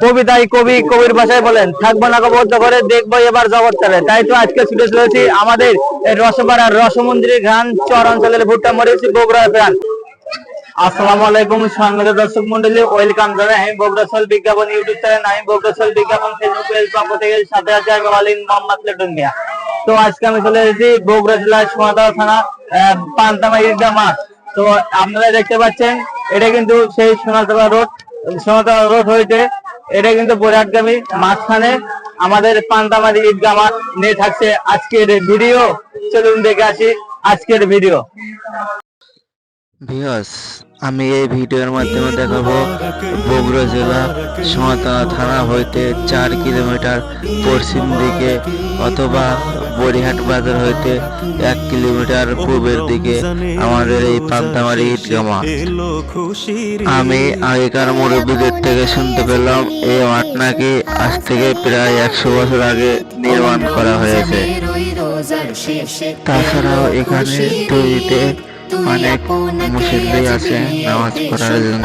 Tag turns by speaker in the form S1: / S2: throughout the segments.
S1: কবিতাই কবি কবির ভাষায় বলেন থাকব না কবদ্ধ করে দেখব এবার জগৎ তলে তাই তো আজকে ছুটে চলেছি আমাদের রসপাড়ার রসমন্দিরের গান চর অঞ্চলের ভুট্টা মরেছি বগুড়া প্রাণ। আসসালামু আলাইকুম সম্মানিত দর্শক মন্ডলী ওয়েলকাম জানাই আমি বগুড়াসল বিজ্ঞাপন ইউটিউব চ্যানেল আমি বগুড়াসল বিজ্ঞাপন ফেসবুক পেজ পক্ষ থেকে সাথে আছে আমি মালিক মোহাম্মদ লেটন মিয়া। তো আজকে আমি চলে এসেছি বগুড়া জেলার সোনাতলা থানা আহ, পান্তামা ঈদগাহ মাঠ। তো আপনারা দেখতে পাচ্ছেন এটা কিন্তু সেই সোনাতলা রোড সোনাতলা রোড হইতে এটা কিন্তু বৈরাটগামী মাঝখানে আমাদের পান্তামারি ঈদগাহ মাঠ নিয়ে থাকছে আজকের ভিডিও। চলুন দেখে আসি আজকের ভিডিও।
S2: ভিউয়ার্স আমি এই ভিডিওর মাধ্যমে দেখাবো বগুড়া জেলা সোনাতলা থানা হইতে চার কিলোমিটার পশ্চিম দিকে অথবা বড়িহাট বাজার হইতে এক কিলোমিটার পূর্বের দিকে আমাদের এই পান্তামারি ঈদগাহ আমি আগেকার মুরব্বীদের থেকে শুনতে পেলাম, এই মাঠ নাকি আজ থেকে প্রায় একশো বছর আগে নির্মাণ করা হয়েছে। তাছাড়াও এখানে তৈরিতে অনেক মুসল্লি আছে নামাজ পড়ার জন্য।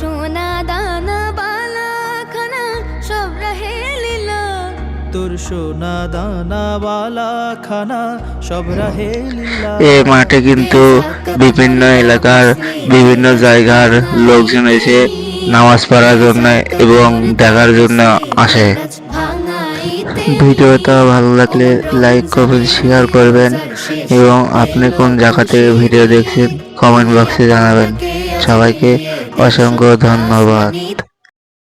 S3: সোনা দানা বালা খানা সব রহে
S4: তোর সোনা দানা খানা সব রাহে লীলা।
S2: এই মাঠে কিন্তু বিভিন্ন এলাকার বিভিন্ন জায়গার লোকজন এসে নামাজ পড়ার জন্য এবং দেখার জন্য আসে। ভিডিওটা ভালো লাগলে লাইক করবেন শেয়ার করবেন এবং আপনি কোন জায়গা থেকে ভিডিও দেখছেন কমেন্ট বক্সে জানাবেন। সবাইকে অসংখ্য ধন্যবাদ।